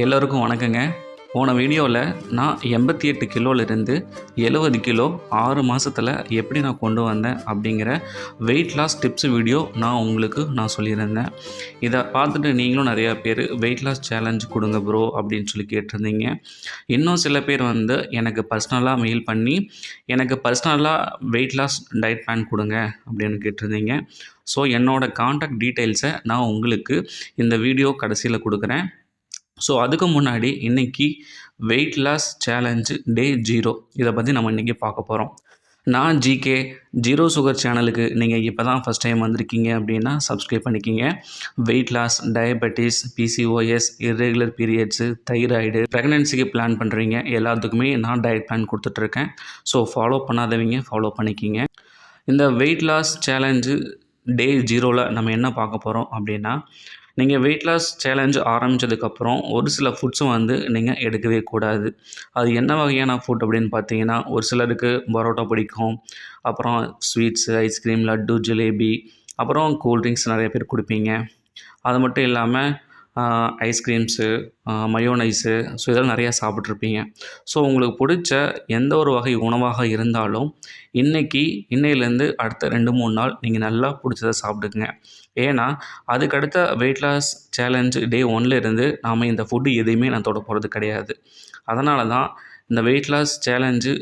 எல்லோருக்கும் வணக்கங்க. போன வீடியோவில் நான் எண்பத்தி எட்டு கிலோலேருந்து எழுபது கிலோ ஆறு மாதத்தில் எப்படி நான் கொண்டு வந்தேன் அப்படிங்கிற வெயிட் லாஸ் டிப்ஸ் வீடியோ நான் உங்களுக்கு நான் சொல்லியிருந்தேன். இதை பார்த்துட்டு நீங்களும் நிறையா பேர் வெயிட் லாஸ் சேலஞ்ச் கொடுங்க ப்ரோ அப்படின்னு சொல்லி கேட்டிருந்தீங்க. இன்னும் சில பேர் வந்து எனக்கு பர்சனலாக மெயில் பண்ணி எனக்கு பர்சனலாக வெயிட் லாஸ் டயட் பிளான் கொடுங்க அப்படின்னு கேட்டிருந்தீங்க. ஸோ என்னோடய காண்டாக்ட் டீட்டெயில்ஸை நான் உங்களுக்கு இந்த வீடியோ கடைசியில் கொடுக்குறேன். ஸோ அதுக்கு முன்னாடி இன்றைக்கி weight loss challenge day zero இதை பற்றி நம்ம இன்றைக்கி பார்க்க போகிறோம் நான் ஜிகே ஜீரோ சுகர் சேனலுக்கு நீங்கள் இப்போ தான் ஃபஸ்ட் டைம் வந்திருக்கீங்க அப்படின்னா சப்ஸ்கிரைப் பண்ணிக்கிங்க. Weight loss diabetes PCOS irregular periods thyroid ப்ரெக்னென்சிக்கு plan பண்ணுறீங்க எல்லாத்துக்குமே நான் டயட் பிளான் கொடுத்துட்ருக்கேன். ஸோ ஃபாலோ பண்ணாதவங்க ஃபாலோ பண்ணிக்கிங்க. இந்த வெயிட் லாஸ் சேலஞ்சு டே ஜீரோவில் நம்ம என்ன பார்க்க போகிறோம் அப்படின்னா நீங்கள் வெயிட் லாஸ் சேலஞ்சு ஆரம்பித்ததுக்கப்புறம் ஒரு சில ஃபுட்ஸும் வந்து நீங்கள் எடுக்கவே கூடாது. அது என்ன வகையான ஃபுட் அப்படின்னு பார்த்தீங்கன்னா ஒரு சிலருக்கு பரோட்டா பிடிக்கும். அப்புறம் ஸ்வீட்ஸு ஐஸ்கிரீம் லட்டு ஜிலேபி அப்புறம் கூல்ட்ரிங்க்ஸ் நிறைய பேர் கொடுப்பீங்க. அது மட்டும் இல்லாமல் ஐஸ்கிரீம்ஸு மயோனைஸு ஸோ இதெல்லாம் நிறையா சாப்பிட்ருப்பீங்க ஸோ உங்களுக்கு பிடிச்ச எந்த ஒரு வகை உணவாக இருந்தாலும் இன்றைக்கி இன்னையிலேருந்து அடுத்த ரெண்டு மூணு நாள் நீங்கள் நல்லா பிடிச்சதை சாப்பிடுங்க. ஏன்னா அதுக்கடுத்த வெயிட் லாஸ் சேலஞ்சு டே ஒன்லேருந்து நாம் இந்த ஃபுட்டு எதையுமே நான் தொட போகிறது கிடையாது. அதனால தான் இந்த வெயிட் லாஸ் சேலஞ்சு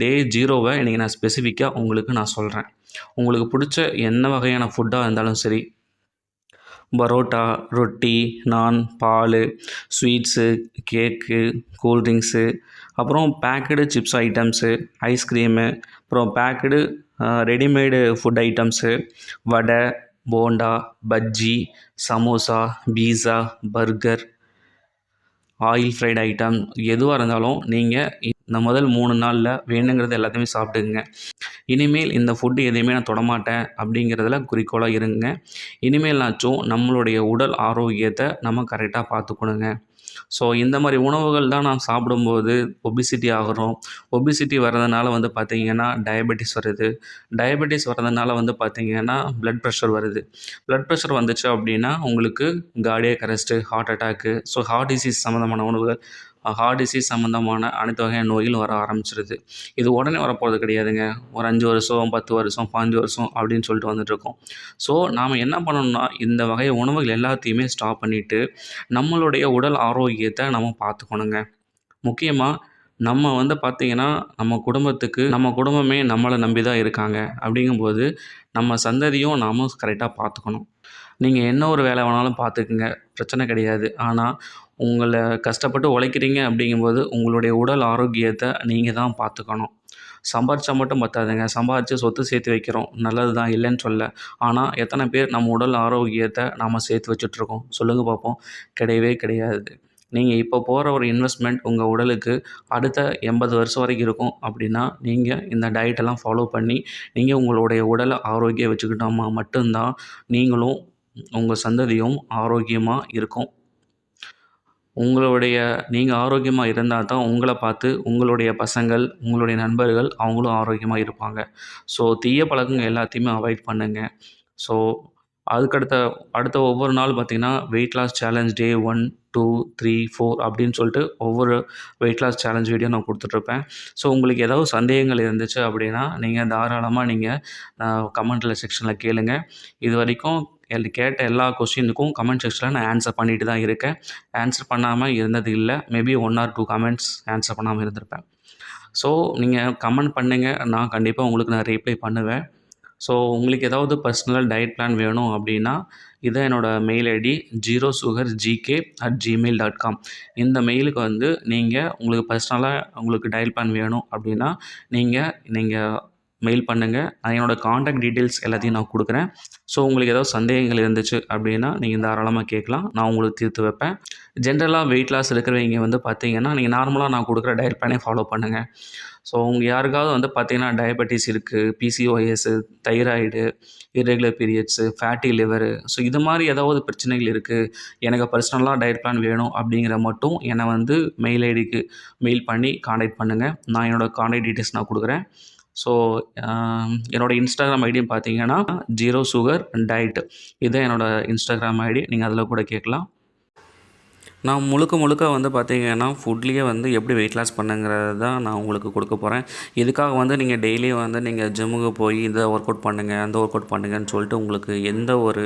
டே ஜீரோவை இன்றைக்கி நான் ஸ்பெசிஃபிக்காக உங்களுக்கு நான் சொல்கிறேன் உங்களுக்கு பிடிச்ச என்ன வகையான ஃபுட்டாக இருந்தாலும் சரி பரோட்டா ரொட்டி நான் பால் ஸ்வீட்ஸு கேக்கு கூல்ட்ரிங்க்ஸு அப்புறம் packed chips items ice cream அப்புறம் packed readymade food items vada bonda bajji samosa pizza burger oil fried item எதுவாக இருந்தாலும் நீங்கள் இந்த முதல் மூணு நாளில் வேணுங்கிறது எல்லாத்தையுமே சாப்பிட்டுக்குங்க. இனிமேல் இந்த ஃபுட்டு எதையுமே நான் தொடமாட்டேன் அப்படிங்கிறதுல குறிக்கோளாக இருங்க. இனிமேல்னாச்சும் நம்மளுடைய உடல் ஆரோக்கியத்தை நம்ம கரெக்டாக பார்த்துக்கணுங்க. ஸோ இந்த மாதிரி உணவுகள் தான் நாம் சாப்பிடும்போது ஒபிசிட்டி ஆகிறோம். ஒபிசிட்டி வர்றதுனால வந்து பார்த்திங்கன்னா டயபெட்டிஸ் வருது. டயபெட்டிஸ் வர்றதுனால வந்து பார்த்திங்கன்னா ப்ளட் ப்ரெஷர் வருது. ப்ளட் ப்ரெஷர் வந்துச்சு அப்படின்னா உங்களுக்கு cardiac arrest heart attack so heart disease சம்மந்தமான உணவுகள் ஹார்ட் டிசீஸ் சம்மந்தமான அனைத்து வகையான நோய்களும் வர ஆரம்பிச்சிருது. இது உடனே வரப்போகிறது கிடையாதுங்க. ஒரு அஞ்சு வருஷம் பத்து வருஷம் பாஞ்சு வருஷம் அப்படின்னு சொல்லிட்டு வந்துட்டுருக்கோம். ஸோ நாம் என்ன பண்ணணும்னா இந்த வகை உணவுகள் எல்லாத்தையுமே ஸ்டாப் பண்ணிவிட்டு நம்மளுடைய உடல் ஆரோக்கியத்தை நம்ம பார்த்துக்கணுங்க. முக்கியமாக நம்ம வந்து பார்த்திங்கன்னா நம்ம குடும்பத்துக்கு நம்ம குடும்பமே நம்மளை நம்பி தான் இருக்காங்க. அப்படிங்கும்போது நம்ம சந்ததியும் நாமும் கரெக்டாக பார்த்துக்கணும். நீங்கள் என்ன ஒரு வேலை வேணாலும் பார்த்துக்குங்க. பிரச்சனை கிடையாது. ஆனால் உங்களை கஷ்டப்பட்டு உழைக்கிறீங்க அப்படிங்கும்போது உங்களுடைய உடல் ஆரோக்கியத்தை நீங்கள் தான் பார்த்துக்கணும். சம்பாரித்தா மட்டும் பத்தாதுங்க. சம்பாரித்து சொத்து சேர்த்து வைக்கிறோம். நல்லது தான் இல்லைன்னு சொல்ல. ஆனால் எத்தனை பேர் நம்ம உடல் ஆரோக்கியத்தை நாம் சேர்த்து வச்சுட்ருக்கோம்? சொல்லுங்கள் பார்ப்போம் கிடையவே கிடையாது. நீங்கள் இப்போ போகிற ஒரு இன்வெஸ்ட்மெண்ட் உங்கள் உடலுக்கு அடுத்த எண்பது வருஷம் வரைக்கும் இருக்கும் அப்படின்னா நீங்கள் இந்த டயட்டெல்லாம் ஃபாலோ பண்ணி நீங்கள் உங்களுடைய உடலை ஆரோக்கியம் வச்சுக்கிட்டோமா மட்டும்தான் நீங்களும் உங்கள் சந்ததியும் ஆரோக்கியமாக இருக்கும். உங்களுடைய நீங்கள் ஆரோக்கியமாக இருந்தால் தான் உங்களை பார்த்து உங்களுடைய பசங்கள் உங்களுடைய நண்பர்கள் அவங்களும் ஆரோக்கியமாக இருப்பாங்க. ஸோ தீய பழக்கங்கள் எல்லாத்தையுமே அவாய்ட் பண்ணுங்கள் ஸோ அதுக்கடுத்த அடுத்த ஒவ்வொரு நாள் பார்த்திங்கன்னா weight loss challenge day one two three four அப்படின்னு சொல்லிட்டு ஒவ்வொரு வெயிட் லாஸ் சேலஞ்ச் வீடியோ நான் கொடுத்துட்ருப்பேன். ஸோ உங்களுக்கு ஏதாவது சந்தேகங்கள் இருந்துச்சு அப்படின்னா நீங்கள் தாராளமாக நீங்கள் கமெண்டில் செக்ஷனில் கேளுங்கள் இது வரைக்கும் எல் கேட்ட எல்லா கொஸ்டினுக்கும் கமெண்ட் செக்ஷனில் நான் ஆன்சர் பண்ணிட்டு தான் இருக்கேன். ஆன்சர் பண்ணாமல் இருந்தது இல்லை. Maybe one or two comments answer பண்ணாமல் இருந்திருப்பேன். ஸோ நீங்கள் கமெண்ட் பண்ணுங்கள் நான் கண்டிப்பாக உங்களுக்கு நான் ரீப்ளை பண்ணுவேன். ஸோ உங்களுக்கு ஏதாவது பர்சனல் டயட் பிளான் வேணும் அப்படின்னா இதான் என்னோடய mail ID zero sugar GK at Gmail dot com இந்த மெயிலுக்கு வந்து நீங்கள் உங்களுக்கு பர்சனலாக உங்களுக்கு டயட் பிளான் வேணும் அப்படின்னா நீங்கள் நீங்கள் மெயில் பண்ணுங்கள் என்னோடய காண்டாக்ட் டீட்டெயில்ஸ் எல்லாத்தையும் நான் கொடுக்குறேன். ஸோ உங்களுக்கு ஏதாவது சந்தேகங்கள் இருந்துச்சு அப்படின்னா நீங்கள் தாராளமாக கேட்கலாம். நான் உங்களுக்கு தீர்த்து வைப்பேன். ஜென்ரலாக வெயிட் லாஸ் இருக்கிறவங்க வந்து பார்த்தீங்கன்னா நீங்கள் நார்மலாக நான் கொடுக்குற டயட் பிளானே ஃபாலோ பண்ணுங்கள் ஸோ உங்கள் யாருக்காவது வந்து பார்த்தீங்கன்னா டயபெட்டிஸ் இருக்குது PCOS thyroid irregular periods fatty liver so இது மாதிரி ஏதாவது பிரச்சனைகள் இருக்குது எனக்கு பர்சனலாக டயட் பிளான் வேணும் அப்படிங்கிற மட்டும் என்னை வந்து மெயில் ஐடிக்கு மெயில் பண்ணி காண்டாக்ட் பண்ணுங்கள் நான் என்னோடய காண்டாக்ட் டீட்டெயில்ஸ் நான் கொடுக்குறேன். ஸோ என்னோடய இன்ஸ்டாகிராம் ஐடியும் பார்த்தீங்கன்னா ஜீரோ சுகர் டயட் இதுதான் என்னோடய இன்ஸ்டாகிராம் ஐடி நீங்கள் அதில் கூட கேட்கலாம். நான் முழுக்க முழுக்க வந்து பார்த்தீங்கன்னா ஃபுட்லேயே வந்து எப்படி வெயிட் லாஸ் பண்ணுங்கிறது தான் நான் உங்களுக்கு கொடுக்க போகிறேன் இதுக்காக வந்து நீங்கள் டெய்லியும் வந்து நீங்கள் ஜிம்முக்கு போய் இந்த ஒர்க் அவுட் பண்ணுங்கள் அந்த ஒர்க் அவுட் பண்ணுங்கன்னு சொல்லிட்டு உங்களுக்கு எந்த ஒரு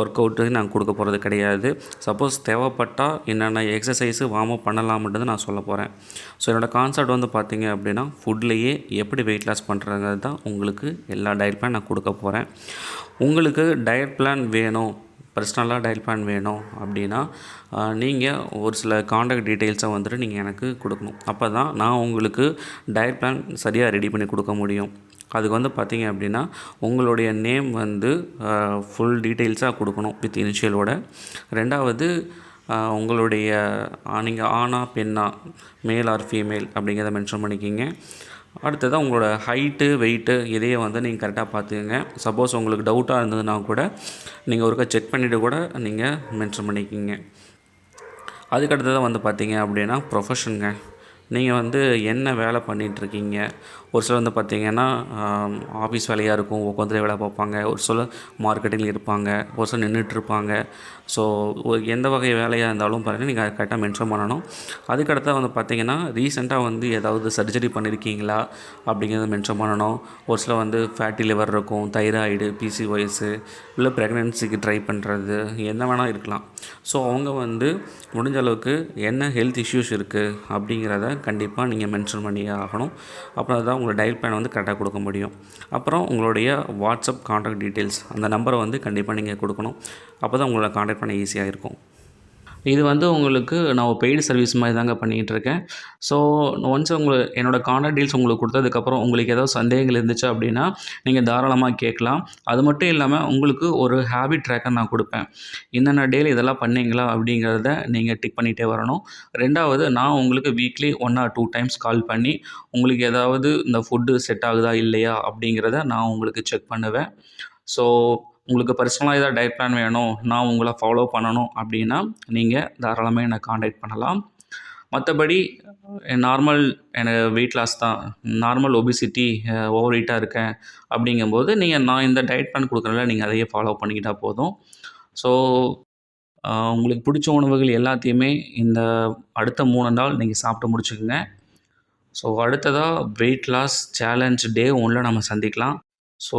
ஒர்க் அவுட்டையும் நான் கொடுக்க போகிறது கிடையாது. சப்போஸ் தேவைப்பட்டால் என்னென்ன எக்ஸசைஸு வார்ம் அப் பண்ணலாம்ன்றது நான் சொல்ல போகிறேன் ஸோ என்னோடய கான்செப்ட் வந்து பார்த்தீங்க அப்படின்னா ஃபுட்லேயே எப்படி வெயிட் லாஸ் பண்ணுறது தான் உங்களுக்கு எல்லா டயட் பிளான் நான் கொடுக்க போகிறேன் உங்களுக்கு டயட் பிளான் வேணும். பர்சனலாக டயல் பிளான் வேணும் அப்படின்னா நீங்கள் ஒரு சில காண்டாக்ட் டீட்டெயில்ஸை வந்துட்டு நீங்கள் எனக்கு கொடுக்கணும். அப்போ தான் நான் உங்களுக்கு டயட் பிளான் சரியாக ரெடி பண்ணி கொடுக்க முடியும். அதுக்கு வந்து பார்த்தீங்க அப்படின்னா உங்களுடைய நேம் வந்து ஃபுல் டீட்டெயில்ஸாக கொடுக்கணும் வித் இனிஷியலோட ரெண்டாவது உங்களுடைய நீங்கள் ஆணா பெண்ணா மேல் ஆர் ஃபீமேல் அப்படிங்கிறத மென்ஷன் பண்ணிக்கிங்க. அடுத்ததாக உங்களோட ஹைட்டு வெயிட்டு இதையே வந்து நீங்கள் கரெக்டாக பார்த்துக்கங்க. சப்போஸ் உங்களுக்கு டவுட்டாக இருந்ததுன்னா கூட நீங்கள் ஒருக்கா செக் பண்ணிவிட்டு கூட நீங்கள் மென்ஷன் பண்ணிக்கிங்க. அதுக்கடுத்ததாக வந்து பார்த்தீங்க அப்படின்னா ப்ரொஃபஷனுங்க நீங்கள் வந்து என்ன வேலை பண்ணிகிட்ருக்கீங்க ஒரு சிலர் வந்து பார்த்தீங்கன்னா ஆஃபீஸ் வேலையாக இருக்கும் உட்காந்துட்டு வேலை பார்ப்பாங்க. ஒரு சிலர் மார்க்கெட்டிங்கில் இருப்பாங்க ஒரு சிலர் நின்றுட்டு இருப்பாங்க ஸோ எந்த வகை வேலையாக இருந்தாலும் பார்த்தீங்கன்னா நீங்கள் கரெக்டாக மென்ஷன் பண்ணணும். அதுக்கடுத்தா வந்து பார்த்திங்கன்னா ரீசெண்டாக வந்து ஏதாவது சர்ஜரி பண்ணியிருக்கீங்களா அப்படிங்கிறத மென்ஷன் பண்ணணும். ஒரு சிலர் வந்து ஃபேட்டி லிவர் இருக்கும் தைராய்டு பிசிஒய்ஸு இல்லை ப்ரெக்னென்சிக்கு ட்ரை பண்ணுறது என்ன வேணால் இருக்கலாம். ஸோ அவங்க வந்து முடிஞ்ச அளவுக்கு என்ன ஹெல்த் இஷ்யூஸ் இருக்குது அப்படிங்கிறத கண்டிப்பாக நீங்கள் மென்ஷன் பண்ணியே ஆகணும். அப்புறம் அதுதான் உங்களோட டயல் பிளான் வந்து கரெக்டாக கொடுக்க முடியும். அப்புறம் உங்களுடைய வாட்ஸ்அப் காண்டாக்ட் டீட்டெயில்ஸ் அந்த நம்பரை வந்து கண்டிப்பாக நீங்கள் கொடுக்கணும். அப்போ தான் உங்களை காண்டாக்ட் பண்ண ஈஸியாக இருக்கும். இது வந்து உங்களுக்கு நான் ஒரு பெய்டு சர்வீஸ் மாதிரி தாங்க பண்ணிகிட்டு இருக்கேன் ஸோ ஒன்ஸ் உங்களுக்கு என்னோடய காண்டாக்ட் டீல்ஸ் உங்களுக்கு கொடுத்ததுக்கப்புறம் உங்களுக்கு ஏதாவது சந்தேகங்கள் இருந்துச்சு அப்படின்னா நீங்கள் தாராளமாக கேட்கலாம். அது மட்டும் இல்லாமல் உங்களுக்கு ஒரு ஹேபிட் ட்ராக்கர் நான் கொடுப்பேன். என்னென்ன டேல இதெல்லாம் பண்ணீங்களா அப்படிங்கிறத நீங்கள் டிக் பண்ணிகிட்டே வரணும். ரெண்டாவது நான் உங்களுக்கு weekly one or two times call பண்ணி உங்களுக்கு ஏதாவது இந்த ஃபுட்டு செட் ஆகுதா இல்லையா அப்படிங்கிறத நான் உங்களுக்கு செக் பண்ணுவேன். ஸோ உங்களுக்கு பர்சனலாக ஏதாவது டயட் பிளான் வேணும் நான் உங்களை ஃபாலோ பண்ணணும் அப்படின்னா நீங்கள் தாராளமாக என்னை காண்டாக்ட் பண்ணலாம். மற்றபடி நார்மல் எனக்கு வெயிட் லாஸ் தான். நார்மல் ஒபிசிட்டி ஓவர் வெயிட்டாக இருக்கேன் அப்படிங்கும்போது நீங்கள் நான் இந்த டயட் பிளான் கொடுக்குறதுல நீங்கள் அதையே ஃபாலோ பண்ணிக்கிட்டால் போதும். ஸோ உங்களுக்கு பிடிச்ச உணவுகள் எல்லாத்தையுமே இந்த அடுத்த மூணு நாள் நீங்கள் சாப்பிட்டு முடிச்சுக்கோங்க. ஸோ அடுத்ததாக வெயிட் லாஸ் சேலஞ்ச் டே ஒன்றில் நம்ம சந்திக்கலாம். ஸோ